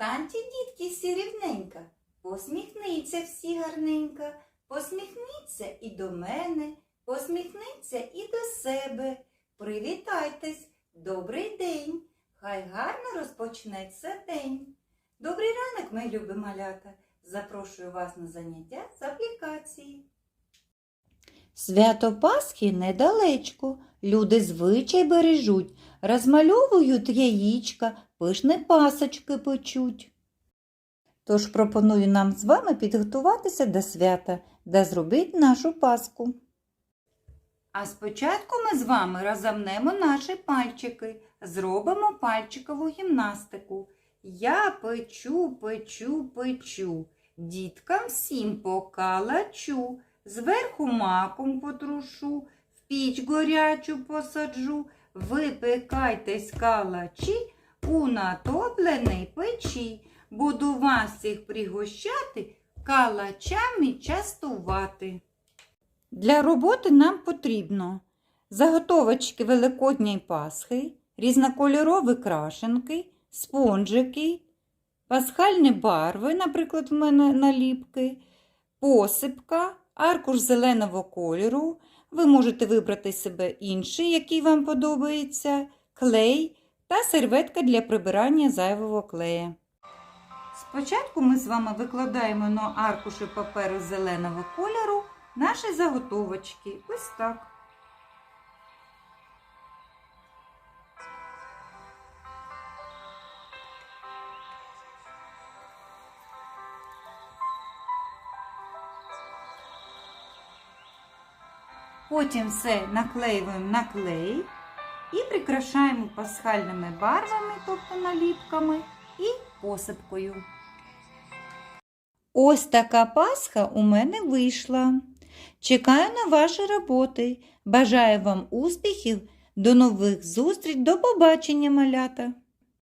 Станьте, дітки, всі рівненько, посміхніться всі гарненько, посміхніться і до мене, посміхніться і до себе. Привітайтесь, добрий день, хай гарно розпочнеться день. Добрий ранок, мої любі малята. Запрошую вас на заняття з аплікації. Свято Пасхи недалечко, люди звичай бережуть, розмальовують яїчка, пишне пасочки печуть. Тож пропоную нам з вами підготуватися до свята та зробити нашу паску. А спочатку ми з вами розомнемо наші пальчики, зробимо пальчикову гімнастику. Я печу, печу, печу, діткам всім покалачу, зверху маком потрушу, в піч горячу посаджу, випекайтесь калачі у натопленій печі. Буду вас всіх пригощати, калачами частувати. Для роботи нам потрібно заготовочки Великодньої Пасхи, різнокольорові крашенки, спонжики, пасхальні барви, наприклад, в мене наліпки, посипка, аркуш зеленого кольору. Ви можете вибрати себе інший, який вам подобається, клей та серветка для прибирання зайвого клея. Спочатку ми з вами викладаємо на аркуші паперу зеленого кольору наші заготовочки. Ось так. Потім все наклеюємо на клей і прикрашаємо пасхальними барвами, тобто наліпками, і посипкою. Ось така Пасха у мене вийшла. Чекаю на ваші роботи. Бажаю вам успіхів. До нових зустріч. До побачення, малята!